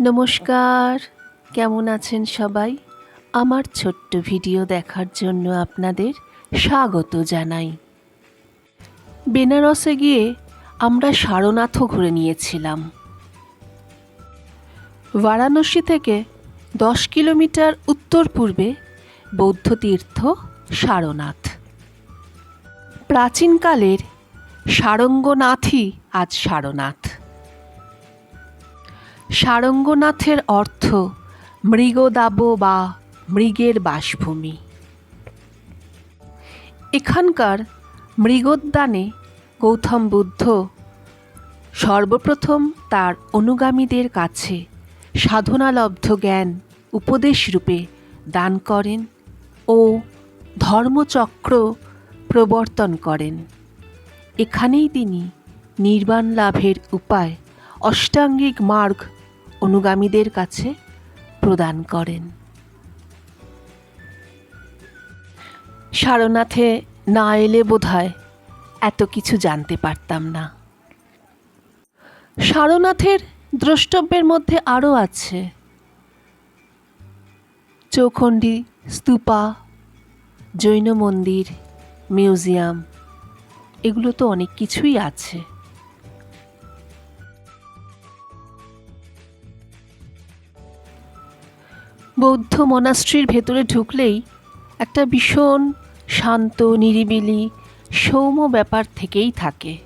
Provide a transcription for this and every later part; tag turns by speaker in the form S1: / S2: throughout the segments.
S1: নমস্কার। কেমন আছেন সবাই? আমার ছোট্ট ভিডিও দেখার জন্য আপনাদের স্বাগত জানাই। বেনারসে গিয়ে আমরা সারনাথও ঘুরে নিয়েছিলাম। বারাণসী থেকে দশ কিলোমিটার উত্তর পূর্বে বৌদ্ধ তীর্থ সারনাথ। প্রাচীনকালের সারঙ্গনাথই আজ সারনাথ। সারঙ্গনাথের অর্থ, মৃগদাব বা মৃগের বাসভূমি। এখানকার মৃগোদ্যানে গৌতম বুদ্ধ সর্বপ্রথম তার অনুগামীদের কাছে সাধনালব্ধ জ্ঞান উপদেশ রূপে দান করেন ও ধর্মচক্র প্রবর্তন করেন। এখানেই তিনি নির্বাণ লাভের উপায়, অষ্টাঙ্গিক মার্গ অনুগামীদের কাছে প্রদান করেন। সারনাথে না এলে বোধহয় এত কিছু জানতে পারতাম না। সারনাথের দ্রষ্টব্যের মধ্যে আরও আছে। চৌখণ্ডী স্তূপা জৈন মন্দির মিউজিয়াম, এগুলো তো অনেক কিছুই আছে। বৌদ্ধ মনাস্ট্রির ভেতরে ঢুকলেই একটা ভীষণ শান্ত, নিরিবিলি, সৌম্য ব্যাপার থেকেই থাকে।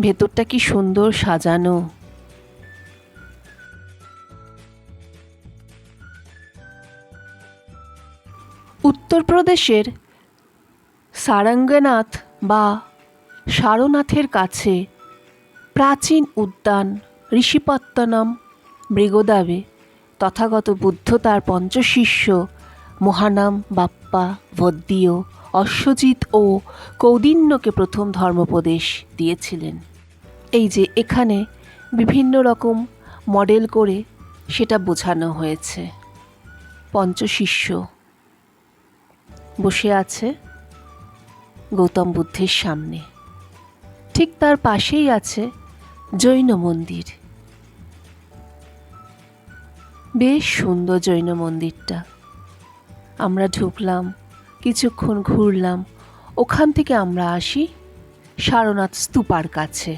S1: ভেতরটা কি সুন্দর সাজানো। উত্তরপ্রদেশের সারঙ্গনাথ বা সারনাথের কাছে প্রাচীন উদ্যান ঋষিপত্তনম মৃগদাবে তথাগত বুদ্ধ তার পঞ্চশিষ্য মহানাম বাপ্পা বদ্যীয় অশ্বজিৎ ও কৌদিন্যকে প্রথম ধর্মোপদেশ দিয়েছিলেন। এই যে এখানে বিভিন্ন রকম মডেল করে সেটা বোঝানো হয়েছে। পঞ্চশিষ্য বসে আছে গৌতম বুদ্ধের সামনে। ঠিক তার পাশেই আছে জৈন মন্দির। বেশ সুন্দর জৈন মন্দিরটা। আমরা ঢুকলাম, কিছুক্ষণ ঘুরলাম। ওখান থেকে আমরা আসি সারনাথ স্তূপার কাছে।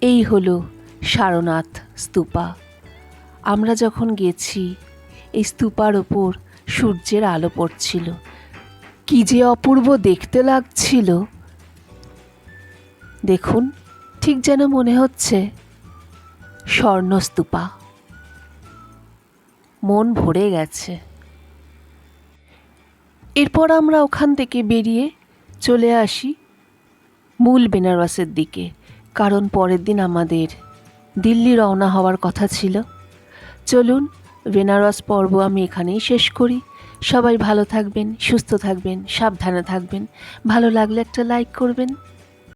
S1: এই হলো সারনাথ স্তূপা। আমরা যখন গেছি, এই স্তূপার ওপর সূর্যের আলো পড়ছিল। কি যে অপূর্ব দেখতে লাগছিল! দেখুন, ঠিক যেন মনে হচ্ছে। স্বর্ণস্তূপা। মন ভরে গেছে। এরপর আমরা ওখান থেকে বেরিয়ে চলে আসি মূল বেনারসের দিকে, কারণ পরের দিন আমাদের দিল্লি রওনা হওয়ার কথা ছিল। চলুন, বেনারস পর্ব আমি এখানেই শেষ করি। সবাই ভালো থাকবেন, সুস্থ থাকবেন, সাবধানে থাকবেন। ভালো লাগলে একটা লাইক করবেন।